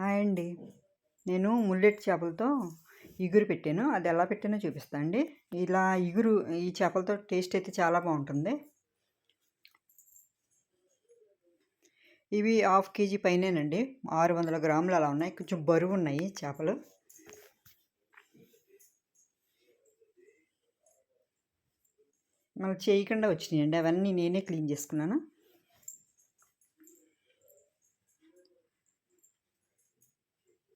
Hi అండి. నేను mullet చేపలతో ఇగురు పెట్టాను. అది ఎలా పెట్టానో చూపిస్తా అండి. ఇలా ఇగురు ఈ చేపలతో టేస్ట్ అయితే చాలా బాగుంటుంది. ఇవి హాఫ్ కేజీ పైనేనండి. ఆరు వందల గ్రాములు అలా ఉన్నాయి. కొంచెం బరువు ఉన్నాయి చేపలు. మళ్ళీ చేయకుండా వచ్చినాయండి. అవన్నీ నేనే క్లీన్ చేసుకున్నాను.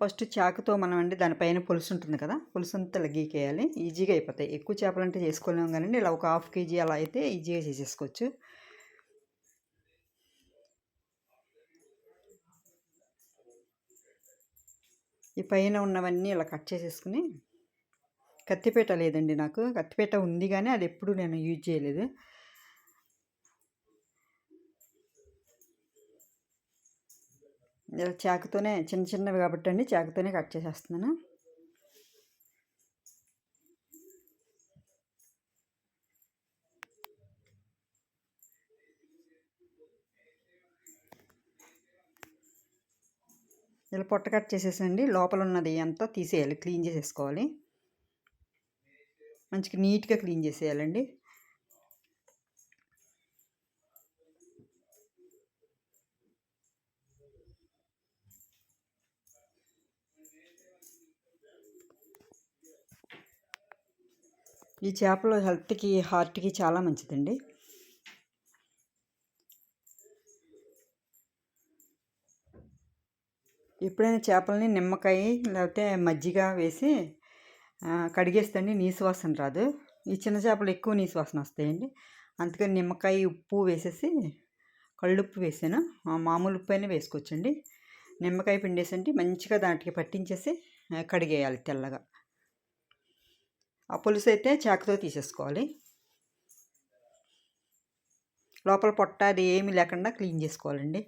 ఫస్ట్ చాకుతో మనం అండి దానిపైన పులుసు ఉంటుంది కదా పులుసు అంతా గీకేయాలి ఈజీగా అయిపోతాయి. ఎక్కువ చేపలు అంటే చేసుకోలేము కానీ ఇలా ఒక హాఫ్ కేజీ అలా అయితే ఈజీగా చేసేసుకోవచ్చు. ఈ పైన ఉన్నవన్నీ ఇలా కట్ చేసేసుకుని కత్తిపేట లేదండి నాకు. కత్తిపేట ఉంది కానీ అది ఎప్పుడు నేను యూజ్ చేయలేదు. చాకుతోనే చిన్న చిన్నవి కాబట్టి అండి చాకుతోనే కట్ చేసేస్తున్నాను. ఇలా పొట్ట కట్ చేసేసండి. లోపల ఉన్నది అంతా తీసేయాలి. క్లీన్ చేసేసుకోవాలి. మంచిగా నీట్గా క్లీన్ చేసేయాలండి. ఈ చేపలు హెల్త్కి హార్ట్కి చాలా మంచిదండి. ఎప్పుడైనా చేపలని నిమ్మకాయ లేకపోతే మజ్జిగ వేసి కడిగేస్తండి నీసు వాసన రాదు. ఈ చిన్న చేపలు ఎక్కువ నీసు వాసన వస్తాయండి. అందుకని నిమ్మకాయ ఉప్పు వేసేసి కళ్ళుప్పు వేసాను. మామూలు ఉప్పు అయినా వేసుకోవచ్చండి. నిమ్మకాయ పిండేసండి మంచిగా దాటికి పట్టించేసి కడిగేయాలి తెల్లగా. ఆ పులుసు అయితే చాకుతో తీసేసుకోవాలి. లోపల పొట్ట అది ఏమి లేకుండా క్లీన్ చేసుకోవాలండి.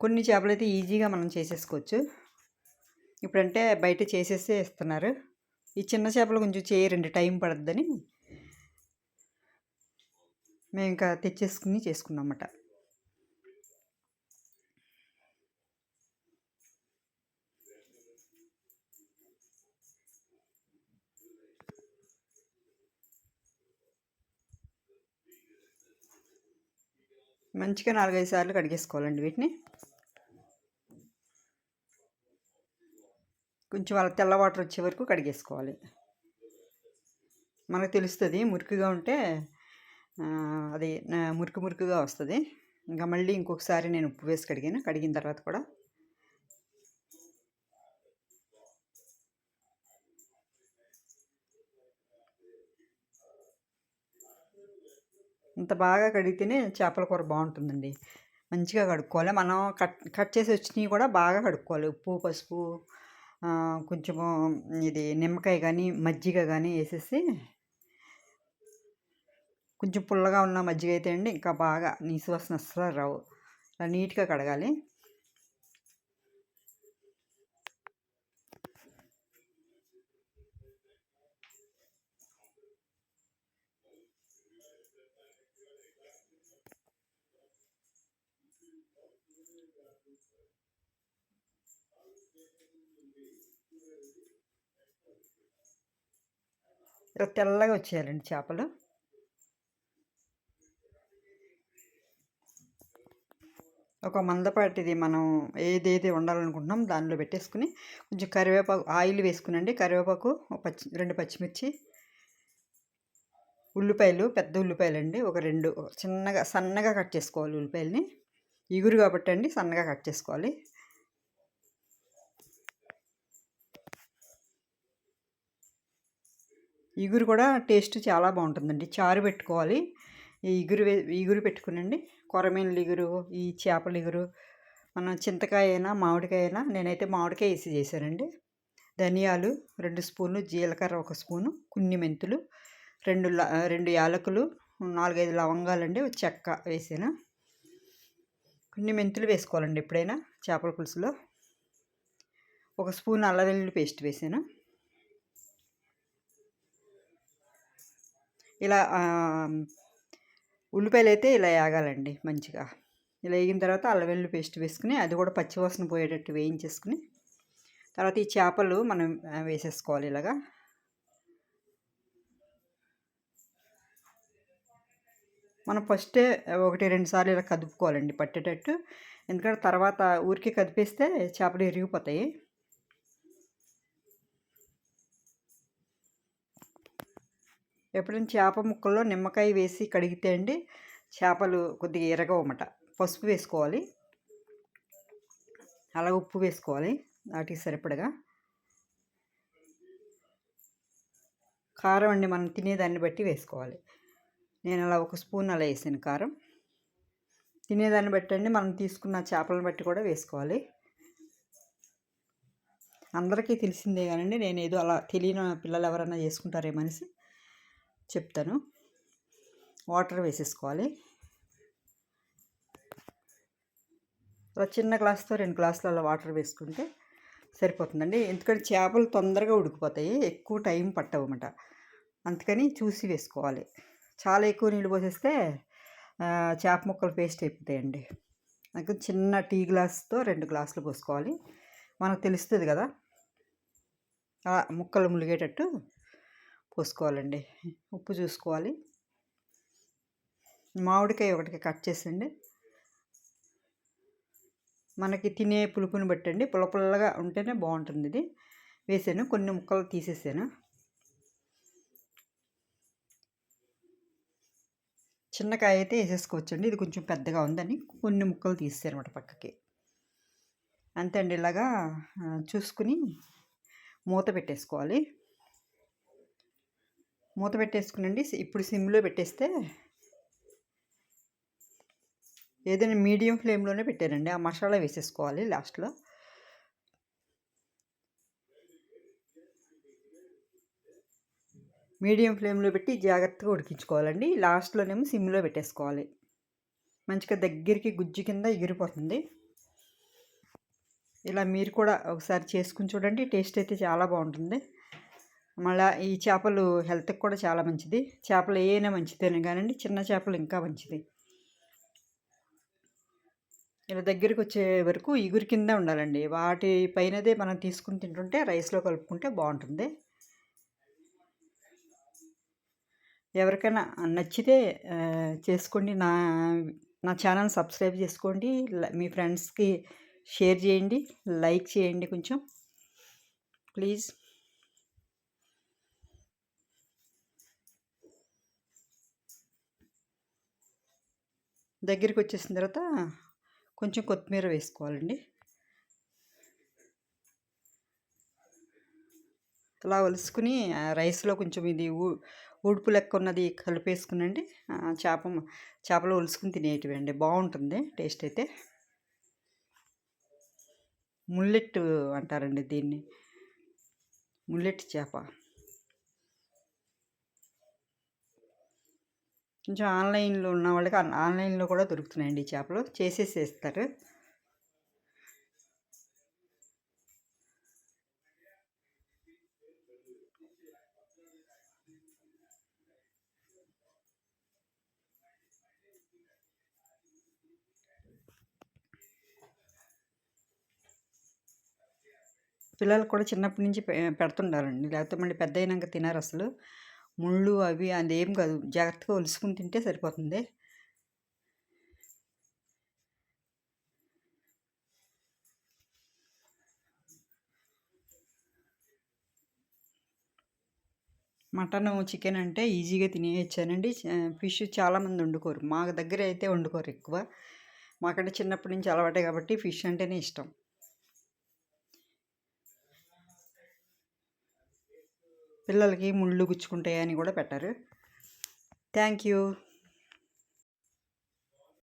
కొన్ని చేపలు అయితే ఈజీగా మనం చేసేసుకోవచ్చు. ఇప్పుడంటే బయట చేసేసే ఇస్తున్నారు ఈ చిన్న చేపలు కొంచెం చేయరండి టైం పడుద్దని. మేము ఇంకా తెచ్చేసుకుని చేసుకున్నామన్నమాట మంచిగా నాలుగైదు సార్లు కడిగేసుకోవాలండి వీటిని. కొంచెం వాళ్ళ తెల్ల వాటర్ వచ్చే వరకు కడిగేసుకోవాలి. మనకు తెలుస్తుంది మురికిగా ఉంటే అది మురికి మురికిగా వస్తుంది. ఇంకా మళ్ళీ ఇంకొకసారి నేను ఉప్పు వేసి కడిగాను. కడిగిన తర్వాత కూడా ఇంత బాగా కడిగితేనే చేపల కూర బాగుంటుందండి. మంచిగా కడుక్కోవాలి. మనం కట్ కట్ చేసి వచ్చినవి కూడా బాగా కడుక్కోవాలి. ఉప్పు పసుపు కొంచెము ఇది నిమ్మకాయ కానీ మజ్జిగ కానీ వేసేసి కొంచెం పుల్లగా ఉన్న మజ్జిగ అయితే అండి ఇంకా బాగా నీసు వాసన అస్సలు రావు. నీట్గా కడగాలి. తెల్లగా వచ్చేయాలండి చేపలు. ఒక మందపాటిది మనం ఏదేది వండాలనుకుంటున్నాం దానిలో పెట్టేసుకుని కొంచెం కరివేపాకు ఆయిల్ వేసుకునండి. కరివేపాకు పచ్చి రెండు పచ్చిమిర్చి ఉల్లిపాయలు పెద్ద ఉల్లిపాయలు అండి ఒక రెండు చిన్నగా సన్నగా కట్ చేసుకోవాలి ఉల్లిపాయలని. ఇగురు కాబట్టి అండి సన్నగా కట్ చేసుకోవాలి. ఇగురు కూడా టేస్ట్ చాలా బాగుంటుందండి. చారు పెట్టుకోవాలి. ఇగురు ఇగురు పెట్టుకునండి. కొరమీనలు ఇగురు ఈ చేపల ఇగురు మనం చింతకాయ అయినా మామిడికాయ అయినా నేనైతే మామిడికాయ వేసి చేశానండి. ధనియాలు రెండు స్పూన్లు జీలకర్ర ఒక స్పూను కొన్ని మెంతులు రెండు రెండు యాలకులు నాలుగైదు లవంగాలండి చెక్క వేసాను. కొన్ని మెంతులు వేసుకోవాలండి ఎప్పుడైనా చేపల పులుసులో. ఒక స్పూన్ అల్లం వెల్లుల్లి పేస్ట్ వేసాను. ఇలా ఉల్లిపాయలు అయితే ఇలా వేగాలండి మంచిగా. ఇలా వేగిన తర్వాత అల్లం వెల్లుల్లి పేస్ట్ వేసుకుని అది కూడా పచ్చివాసన పోయేటట్టు వేయించేసుకుని తర్వాత ఈ చేపలు మనం వేసేసుకోవాలి ఇలాగా. మనం ఫస్టే ఒకటి రెండు సార్లు ఇలా కదుపుకోవాలండి పట్టేటట్టు. ఎందుకంటే తర్వాత ఊరికే కదిపేస్తే చేపలు ఇరిగిపోతాయి. ఎప్పుడైనా చేప ముక్కల్లో నిమ్మకాయ వేసి కడిగితే అండి చేపలు కొద్దిగా ఎరగవన్నమాట పసుపు వేసుకోవాలి. అలా ఉప్పు వేసుకోవాలి. వాటికి సరిపడగా. కారం అండి మనం తినేదాన్ని బట్టి వేసుకోవాలి. నేను అలా ఒక స్పూన్ అలా వేసాను కారం. తినేదాన్ని బట్టి అండి మనం తీసుకున్న చేపలను బట్టి కూడా వేసుకోవాలి. అందరికీ తెలిసిందే కానండి నేను ఏదో అలా తెలియని పిల్లలు ఎవరైనా చేసుకుంటారేమనేసి చెప్తాను. వాటర్ వేసేసుకోవాలి. అలా చిన్న గ్లాస్తో రెండు గ్లాసులు అలా వాటర్ వేసుకుంటే సరిపోతుందండి. ఎందుకంటే చేపలు తొందరగా ఉడికిపోతాయి. ఎక్కువ టైం పట్టవన్నమాట. అందుకని చూసి వేసుకోవాలి. చాలా ఎక్కువ నీళ్ళు పోసేస్తే చేప ముక్కలు పేస్ట్ అయిపోతాయండి. నాకు చిన్న టీ గ్లాస్తో రెండు గ్లాసులు పోసుకోవాలి. మనకు తెలుస్తుంది కదా? అలా ముక్కలు ములిగేటట్టు పోసుకోవాలండి. ఉప్పు చూసుకోవాలి. మామిడికాయ ఒకటికి కట్ చేసండి మనకి తినే పులుపుని బట్టండి. పుల్ల పుల్లగా ఉంటేనే బాగుంటుంది ఇది. వేసాను. కొన్ని ముక్కలు తీసేసాను. చిన్నకాయ అయితే వేసేసుకోవచ్చండి. ఇది కొంచెం పెద్దగా ఉందని కొన్ని ముక్కలు తీసేసాను అనమాట పక్కకి. అంతే అండి. ఇలాగా చూసుకుని మూత పెట్టేసుకోవాలి. మూత పెట్టేసుకునండి. ఇప్పుడు సిమ్లో పెట్టేస్తే ఏదైనా మీడియం ఫ్లేమ్లోనే పెట్టారండి. ఆ మసాలా వేసేసుకోవాలి లాస్ట్లో. మీడియం ఫ్లేమ్లో పెట్టి జాగ్రత్తగా ఉడికించుకోవాలండి. లాస్ట్లోనేమో సిమ్లో పెట్టేసుకోవాలి. మంచిగా దగ్గరికి గుజ్జు కింద ఎగిరిపోతుంది. ఇలా మీరు కూడా ఒకసారి చేసుకుని చూడండి. టేస్ట్ అయితే చాలా బాగుంటుంది. మళ్ళీ ఈ చేపలు హెల్త్కి కూడా చాలా మంచిది. చేపలు ఏమైనా మంచిదేనే కానండి చిన్న చేపలు ఇంకా మంచిది. ఇలా దగ్గరికి వచ్చే వరకు ఇగురు కింద ఉండాలండి. వాటి పైనదే మనం తీసుకుని తింటుంటే రైస్లో కలుపుకుంటే బాగుంటుంది. ఎవరికైనా నచ్చితే చేసుకోండి. నా నా ఛానల్ సబ్స్క్రైబ్ చేసుకోండి. మీ ఫ్రెండ్స్కి షేర్ చేయండి. లైక్ చేయండి కొంచెం. ప్లీజ్. దగ్గరికి వచ్చేసిన తర్వాత కొంచెం కొత్తిమీర వేసుకోవాలండి. అలా వలుసుకుని ఆ, రైస్లో కొంచెం ఇది ఊడుపు లెక్క ఉన్నది కలిపేసుకునండి. చేప చేపలో చేపలు ఒలుసుకుని తినేటివి అండి బాగుంటుంది టేస్ట్ అయితే. ముల్లెట్ అంటారండి దీన్ని. ముల్లెట్ చేప. కొంచెం ఆన్లైన్లో ఉన్న వాళ్ళకి ఆన్లైన్లో కూడా దొరుకుతున్నాయండి ఈ చేపలు. చేసేసేస్తారు. పిల్లలు పిల్లలకు కూడా చిన్నప్పటి నుంచి పె పెడుతుండాలండి. లేకపోతే మళ్ళీ పెద్ద అయినాక తినరు అసలు ముళ్ళు అవి అదేం కాదు జాగ్రత్తగా ఒలుసుకుని తింటే సరిపోతుంది. మటన్ చికెన్ అంటే ఈజీగా తినేయచ్చానండి. ఫిష్ చాలామంది వండుకోరు. మా దగ్గర అయితే వండుకోరు ఎక్కువ. మాకంటే చిన్నప్పటి నుంచి అలవాటే కాబట్టి ఫిష్ అంటేనే ఇష్టం. పిల్లలకి ముళ్ళు గుచ్చుకుంటాయని కూడా పెట్టారు. Thank you.